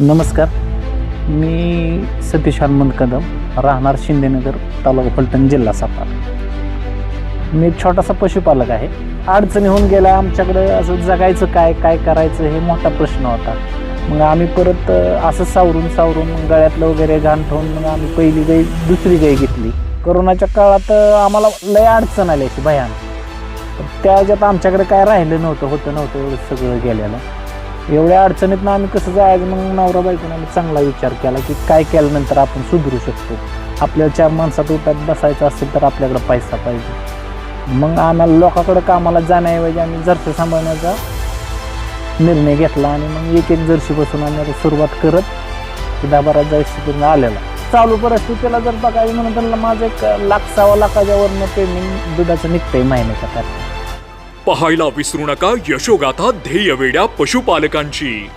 नमस्कार. मी सतीश हनुमंत कदम राहणार शिंदेनगर तालुका फलटण जिल्हा सातारा. मी एक छोटासा पशुपालक आहे. अडचणी होऊन गेल्या आमच्याकडे असं जगायचं काय काय करायचं हे मोठा प्रश्न होता. मग आम्ही परत असं सावरून सावरून गळ्यातलं वगैरे घाण ठेवून मग आम्ही पहिली गाई दुसरी गाई घेतली. कोरोनाच्या काळात आम्हाला लय अडचण आली अशी भयान त्या ह्याच्यात आमच्याकडे काय राहिलं नव्हतं होतं नव्हतं सगळं गेलेलं. एवढ्या अडचणीत आम्ही कसं जायचं? मग नवरा बायकोने आम्ही चांगला विचार केला की काय केल्यानंतर आपण सुधरू शकतो. आपल्याला चार माणसात उठात बसायचं असेल तर आपल्याकडे पैसा पाहिजे. मग आम्हाला लोकांकडे कामाला जाण्याऐवजी आम्ही जर्सी सांभाळण्याचा निर्णय घेतला आणि मग एक एक जर्सी बसून आम्ही आता सुरुवात करत दहा बारा आलेला. चालू परिस्थितीला जर बघायचं म्हणून त्यांना माझं एक लाख सव्वा लाखाच्यावरनं पेमेंट दुधाचं निघतंय महिन्याच्या तारखेला. पाहायला विसरू नका यशोगाथा ध्येयवेड्या पशुपालकांची.